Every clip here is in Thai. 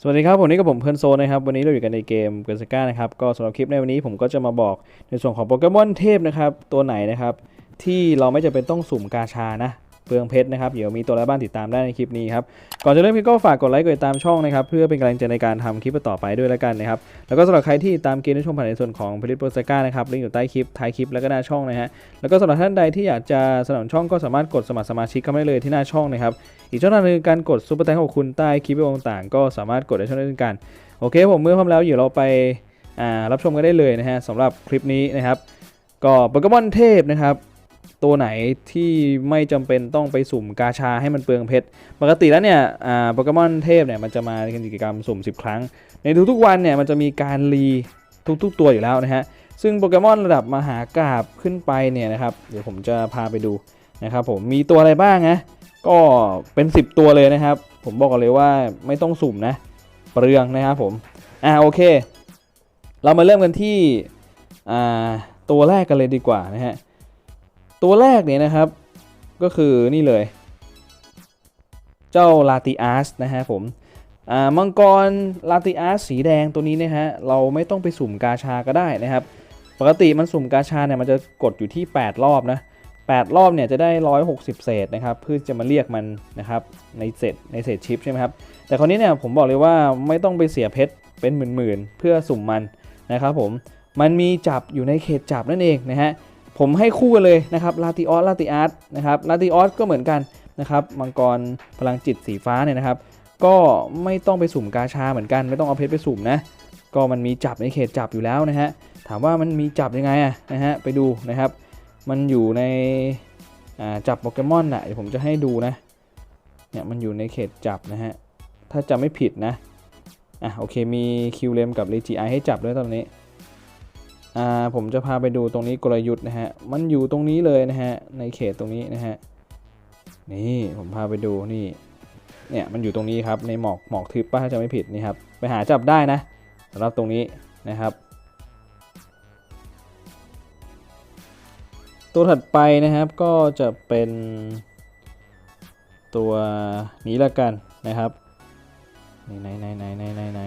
สวัสดีครับวันนี้กับผมเพื่อนโซนนะครับ วันนี้เราอยู่กันในเกมเกนสก้านะครับก็สำหรับคลิปในวันนี้ผมก็จะมาบอกในส่วนของโปเกมอนเทพนะครับ ตัวไหนนะครับ ที่เราไม่จำเป็นต้องสุ่มกาชานะ เปลืองเพชรนะครับ เดี๋ยวมีตัวอะไรบ้างติดตามได้ในคลิปนี้ครับ ก่อนจะเริ่มคลิปก็ฝากกดไลค์กดติดตามช่องนะครับ เพื่อเป็นกำลังใจในการทำคลิปต่อไปด้วยแล้วกันนะครับ แล้วก็สำหรับใครที่ตามเกมในช่วงผ่านในส่วนของผลิตโปรสก้านะครับลิงก์อยู่ใต้คลิปท้ายคลิปแล้วก็หน้าช่องนะฮะ แล้วก็สำหรับท่านใดที่อยากจะสนับสนุนช่องก็สามารถกดสมัครสมาชิกเข้ามาได้เลยที่หน้าช่องนะครับ อีกช่องทางหนึงการกดซุปเปอร์แตงของคุณใต้คลิปวิดีโอต่างๆก็สามารถกดได้ช่องทางนี้กัน โอเค ผมเมื่อพร้อมแล้วเดี๋ยวเราไปรับชมกันได้เลยนะฮะสำหรับคลิปนี้นะครับก็โปเกมอนเทพนะครับ ตัวไหนที่ไม่จำเป็นต้องไปสุ่มกาชาให้มันเปลืองเพชร ปกติแล้วเนี่ยโปเกมอนเทพเนี่ยมันจะมาในกิจกรรมสุ่ม 10 ครั้ง ในทุกๆวันเนี่ยมันจะมีการรีทุกๆตัวอยู่แล้วนะฮะ ซึ่งโปเกมอนระดับมหากราบขึ้นไปเนี่ยนะครับ เดี๋ยวผมจะพาไปดูนะครับผม มีตัวอะไรบ้างนะ ก็เป็น 10 ตัวเลยนะครับ ผมบอกกันเลยว่าไม่ต้องสุ่มนะ เปลืองนะครับผม อ่าโอเค เรามาเริ่มกันที่ตัวแรกกันเลยดีกว่านะฮะ ตัวแรกเนี่ยนะครับ ก็คือนี่เลย เจ้าลาติอาสนะฮะผมมังกรลาติอาสสีแดงตัวนี้นะฮะเราไม่ต้องไปสุ่มกาชาก็ได้นะครับ ปกติมันสุ่มกาชาเนี่ยมันจะกดอยู่ที่ 8 รอบนะ8 รอบเนี่ยจะได้ 160 เศษนะครับเพื่อจะมาเรียกมันนะครับในเศษในเศษชิปใช่ไหมครับแต่คราวนี้เนี่ยผมบอกเลยว่าไม่ต้องไปเสียเพชรเป็นหมื่นๆเพื่อสุ่มมันนะครับผมมันมีจับอยู่ในเขตจับนั่นเองนะฮะ ผมให้คู่กันเลยนะครับลาติออสลาติอาร์ตนะครับลาติออสก็เหมือนกันนะครับมังกรพลังจิตสีฟ้าเนี่ยนะครับ ก็ไม่ต้องไปสุ่มกาชาเหมือนกัน ไม่ต้องเอาเพชรไปสุ่มนะก็มันมีจับในเขตจับอยู่แล้วนะฮะถามว่ามันมีจับยังไงอะนะฮะไปดูนะครับ มันอยู่ในจับโปเกมอนน่ะเดี๋ยวผมจะให้ดูนะเนี่ยมันอยู่ในเขตจับนะฮะถ้าจำไม่ผิดนะอะโอเคมีคิวเลมกับเลจิไอให้จับด้วยตอนนี้ ผมจะพาไปดูตรงนี้กลยุทธ์นะฮะ มันอยู่ตรงนี้เลยนะฮะ ในเขตตรงนี้นะฮะ นี่ผมพาไปดูนี่ เนี่ยมันอยู่ตรงนี้ครับ ในหมอกหมอกทึบป้าถ้าจะไม่ผิดนี่ครับ ไปหาจับได้นะสำหรับตรงนี้นะครับ ตัวถัดไปนะครับก็จะเป็นตัวนี้ละกันนะครับไหนไหนไหนไหนไหนไหน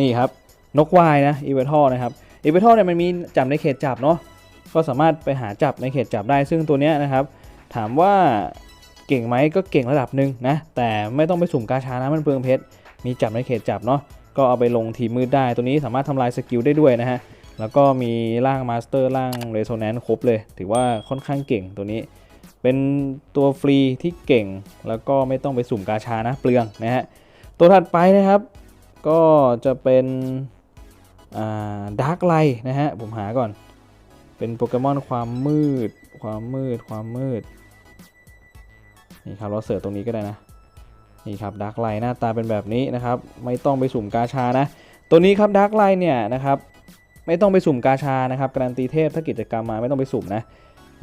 นี่ครับ นกวายนะอีเวทอนะครับ อีเวทอเนี่ยมันมีจับในเขตจับเนาะก็สามารถไปหาจับในเขตจับได้ ซึ่งตัวเนี้ยนะครับถามว่าเก่งไหมก็เก่งระดับหนึ่งนะแต่ไม่ต้องไปสุ่มกาชานะมันเปลืองเพชรมีจับในเขตจับเนาะก็เอาไปลงทีมมืดได้ ตัวนี้สามารถทำลายสกิลได้ด้วยนะฮะแล้วก็มีร่างมาสเตอร์ร่างเรโซแนนซ์ครบเลย ถือว่าค่อนข้างเก่งตัวนี้ เป็นตัวฟรีที่เก่งแล้วก็ไม่ต้องไปสุ่มกาชานะเปลืองนะฮะตัวถัดไปนะครับ ก็จะเป็น ดาร์กไลนะฮะ ผมหาก่อน เป็นโปเกมอนความมืด ความมืด ความมืด นี่ครับ เราเสิร์ชตรงนี้ก็ได้นะ นี่ครับดาร์กไลหน้าตาเป็นแบบนี้นะครับ ไม่ต้องไปสุ่มกาชานะ ตัวนี้ครับดาร์กไลเนี่ยนะครับ ไม่ต้องไปสุ่มกาชานะครับ การันตีเทพถ้ากิจกรรมมาไม่ต้องไปสุ่มนะ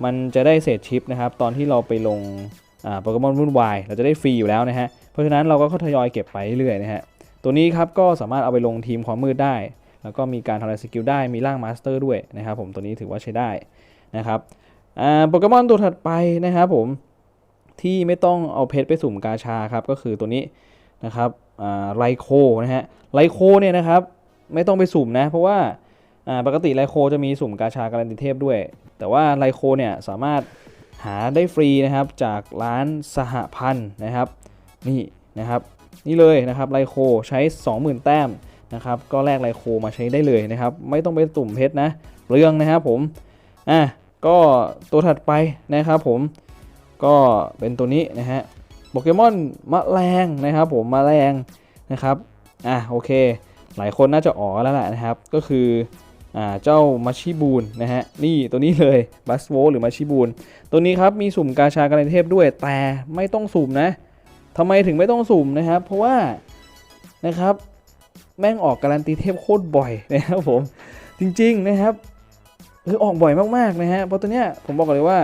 มันจะได้เศษชิปนะครับ ตอนที่เราไปลงโปเกมอนวุ่นวาย เราจะได้ฟรีอยู่แล้วนะฮะ เพราะฉะนั้นเราก็ทยอยเก็บไปเรื่อยๆนะฮะ ตัวนี้ครับก็สามารถเอาไปลงทีมความมืดได้ แล้วก็มีการทำลายสกิลได้มีร่างมาสเตอร์ด้วยนะครับผมตัวนี้ถือว่าใช้ได้นะครับอ่าโปเกมอนตัวถัดไปนะครับผมที่ไม่ต้องเอาเพชรไปสุ่มกาชาครับก็คือตัวนี้นะครับอ่าไลโคนะฮะไลโคเนี่ยนะครับไม่ต้องไปสุ่มนะ เพราะว่าอ่าปกติไลโคจะมีสุ่มกาชาการันตีเทพด้วย แต่ว่าไลโคเนี่ยสามารถหาได้ฟรีนะครับจากร้านสหพันธ์นะครับนี่นะครับนี่เลยนะครับไลโคใช้ 20,000 แต้ม นะครับก็แลกไลโคมาใช้ได้เลยนะครับ ไม่ต้องไปตุ่มเพชรนะเรื่องนะครับผมอะก็ตัวถัดไปนะครับผมก็เป็นตัวนี้นะฮะโปเกมอนมะแรงนะครับผมมะแรงนะครับอะโอเค หลายคนน่าจะอ๋อแล้วแหละนะครับ ก็คืออ่าเจ้ามาชิบูนนะฮะนี่ตัวนี้เลยบัสโวหรือมาชิบูนตัวนี้ครับมีสุ่มกาชาการันเทพด้วยแต่ไม่ต้องสุ่มนะทำไมถึงไม่ต้องสุ่มนะครับ เพราะว่านะครับ แม่งออกการันตีเทพโคตรบ่อยนะครับผมจริงๆนะครับคือออกบ่อยมากๆนะฮะเพราะตัวเนี้ยผมบอกเลยว่า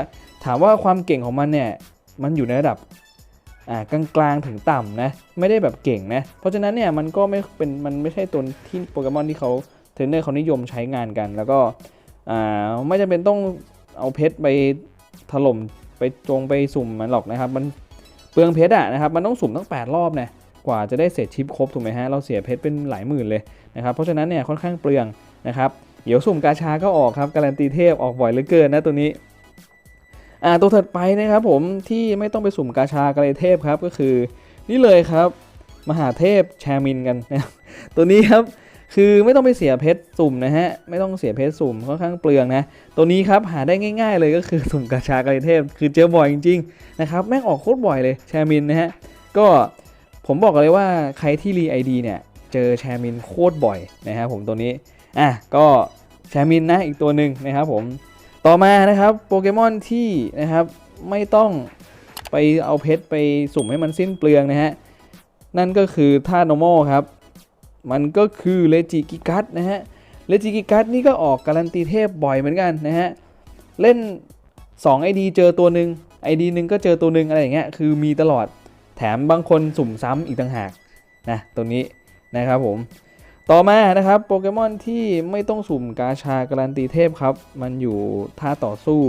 ถามว่าความเก่งของมันเนี่ยมันอยู่ในระดับอ่ากลางๆถึงต่ำนะไม่ได้แบบเก่งนะเพราะฉะนั้นเนี่ยมันก็ไม่เป็นมันไม่ใช่ตัวที่โปเกมอนที่เขาเทรนเนอร์เขานิยมใช้งานกัน แล้วก็อ่าไม่จำเป็นต้องเอาเพชรไปถล่มไปจงไปสุ่มมันหรอกนะครับ มันเปลืองเพชรอะนะครับมันต้องสุ่มตั้ง 8 รอบเนะ กว่าจะได้เศษชิปครบถูกไหมฮะเราเสียเพชรเป็นหลายหมื่นเลยนะครับเพราะฉะนั้นเนี่ยค่อนข้างเปลืองนะครับเดี๋ยวสุ่มกาชาก็ออกครับการันตีเทพออกบ่อยเหลือเกินนะตัวนี้อ่าตัวถัดไปนะครับผมที่ไม่ต้องไปสุ่มกาชาการันตีเทพครับก็คือ นี่เลยครับมหาเทพแชร์มินกันนะตัวนี้ครับคือไม่ต้องไปเสียเพชรสุ่มนะฮะไม่ต้องเสียเพชรสุ่มค่อนข้างเปลืองนะตัวนี้ครับหาได้ง่าย ๆ เลยก็คือสุ่มกาชาการันตีเทพคือเจอบ่อยจริงๆนะครับแม่งออกโคตรบ่อยเลยแชร์มินนะฮะก็ ผมบอกเลยว่าใครที่รีไอดีเนี่ย เจอแชร์มินโคตรบ่อยนะครับผมตัวนี้ อะก็แชร์มินนะอีกตัวหนึ่งนะครับผมต่อมานะครับโปเกมอนที่นะครับไม่ต้องไปเอาเพชรไปสุ่มให้มันสิ้นเปลืองนะฮะ นั่นก็คือท่าโนโมครับ มันก็คือเลจิกิกัสนะฮะเลจิกิกัสนี่ก็ออกการันตีเทพบ่อยเหมือนกันนะฮะ เล่น 2 ID เจอตัวหนึ่ง ID หนึ่งก็เจอตัวหนึ่งอะไรอย่างเงี้ยคือมีตลอด แถมบางคนสุ่มซ้ำอีกต่างหากนะตัวนี้นะครับผม ต่อมานะครับโปเกมอนที่ไม่ต้องสุ่มกาชาการันตีเทพครับ มันอยู่ท่าต่อสู้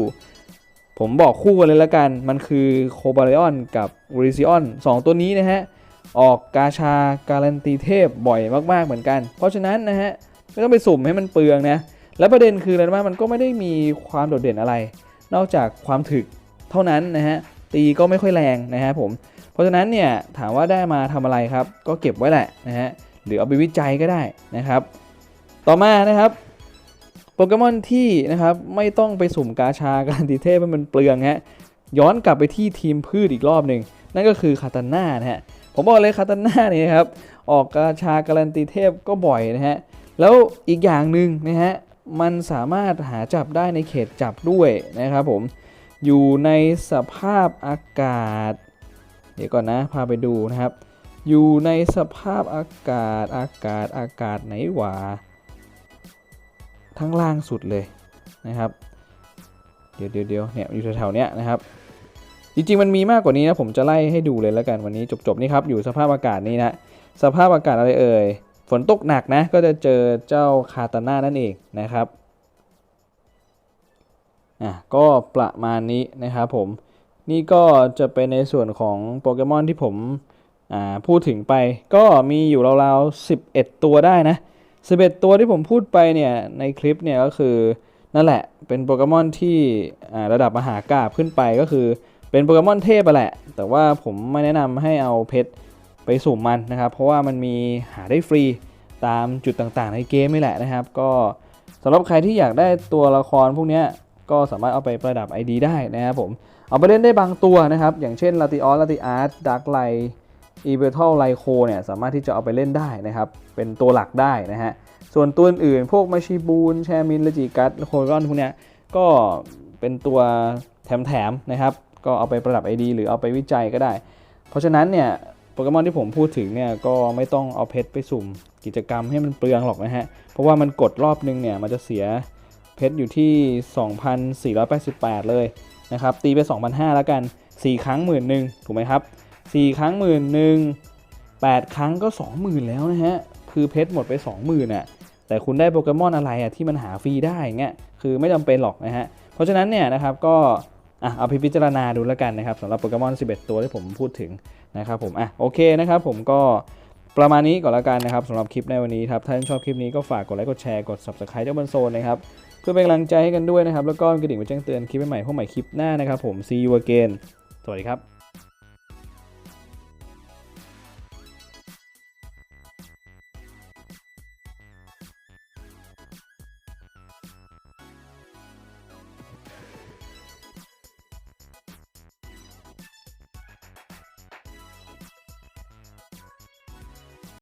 ผมบอกคู่กันเลยละกัน มันคือโคบาเลออนกับวริซิออนสองตัวนี้นะฮะ ออกกาชาการันตีเทพบ่อยมากๆเหมือนกัน เพราะฉะนั้นนะฮะไม่ต้องไปสุ่มให้มันเปลืองนะและประเด็นคืออะไรรู้ไหมมันก็ไม่ได้มีความโดดเด่นอะไร นอกจากความถึกเท่านั้นนะฮะตีก็ไม่ค่อยแรงนะฮะผม เพราะฉะนั้นเนี่ยถามว่าได้มาทำอะไรครับ ก็เก็บไว้แหละนะฮะหรือเอาไปวิจัยก็ได้นะครับ ต่อมานะครับโปเกมอนที่นะครับไม่ต้องไปสุ่มกาชาการันตีเทพให้มันเปลืองฮะย้อนกลับไปที่ทีมพืชอีกรอบหนึ่งนั่นก็คือคาตาน่านะฮะผมบอกเลยคาตาน่าเนี่ยนะครับออกกาชาการันตีเทพก็บ่อยนะฮะแล้วอีกอย่างหนึ่งนะฮะมันสามารถหาจับได้ในเขตจับด้วยนะครับผมอยู่ในสภาพอากาศ เดี๋ยวก่อนนะ พาไปดูนะครับ อยู่ในสภาพอากาศอากาศอากาศไหนหวาทั้งล่างสุดเลยนะครับ เดี๋ยวเดี๋ยวเดี๋ยวเนี่ยอยู่แถวๆเนี้ยนะครับ จริงๆมันมีมากกว่านี้นะ ผมจะไล่ให้ดูเลยแล้วกันวันนี้จบๆนี่ครับ อยู่สภาพอากาศนี้นะ สภาพอากาศอะไรเอ่ย ฝนตกหนักนะ ก็จะเจอเจ้าคาตาน่านั่นเองนะครับ อะก็ประมาณนี้นะครับผม นี่ก็จะเป็นในส่วนของโปเกมอนที่ผมพูดถึงไป ก็มีอยู่ราวๆ 11 ตัวได้นะ 11 ตัวที่ผมพูดไปเนี่ยในคลิปเนี่ยก็คือนั่นแหละเป็นโปเกมอนที่ระดับมหากราบขึ้นไปก็คือเป็นโปเกมอนเทพไปแหละ แต่ว่าผมไม่แนะนำให้เอาเพชรไปสุ่มมันนะครับ เพราะว่ามันมีหาได้ฟรีตามจุดต่างๆ ในเกมนี่แหละนะครับ ก็สำหรับใครที่อยากได้ตัวละครพวกนี้ ก็สามารถเอาไปประดับ ID ได้นะครับผม เอาไปเล่นได้บางตัวนะครับ อย่างเช่นลาติออสลาติอาร์ตดักไลอีเวอร์ทัลไลโคเนี่ยสามารถที่จะเอาไปเล่นได้นะครับ เป็นตัวหลักได้นะฮะ ส่วนตัวอื่นพวกมาชิบูนแชมินเลจิกัสโครอนพวกเนี้ยก็เป็นตัวแถมๆนะครับ ก็เอาไปประดับ ID หรือเอาไปวิจัยก็ได้ เพราะฉะนั้นเนี่ยโปเกมอนที่ผมพูดถึงเนี่ยก็ไม่ต้องเอาเพชรไปสุ่มกิจกรรมให้มันเปลืองหรอกนะฮะ เพราะว่ามันกดรอบนึงเนี่ยมันจะเสีย เพชรอยู่ที่ 2,488 เลยนะครับ ตีไป 2,500แล้วกัน 4 ครั้งหมื่นหนึ่งถูกไหมครับ 4 ครั้งหมื่นหนึ่ง8ครั้งก็ 20,000 แล้วนะฮะ คือเพชรหมดไป 20,000อะ แต่คุณได้โปเกมอนอะไรอะที่มันหาฟรีได้เงี้ย คือไม่จำเป็นหรอกนะฮะ เพราะฉะนั้นเนี่ยนะครับก็อะเอาไปพิจารณาดูแล้วกันนะครับสำหรับโปเกมอน 11 ตัวที่ผมพูดถึงนะครับผม อะโอเคนะครับผมก็ประมาณนี้ก่อนแล้วกันนะครับสำหรับคลิปในวันนี้ครับ ถ้าท่านชอบคลิปนี้ก็ฝากกดไลค์กดแชร์กด subscribe เจ้าบนโซนนะครับ พื่อเป็นกำลังใจให้กันด้วยนะครับ แล้วก็กระดิ่งไว้แจ้งเตือนคลิปใหม่พวกใหม่คลิปหน้านะครับผม see you again สวัสดีครับ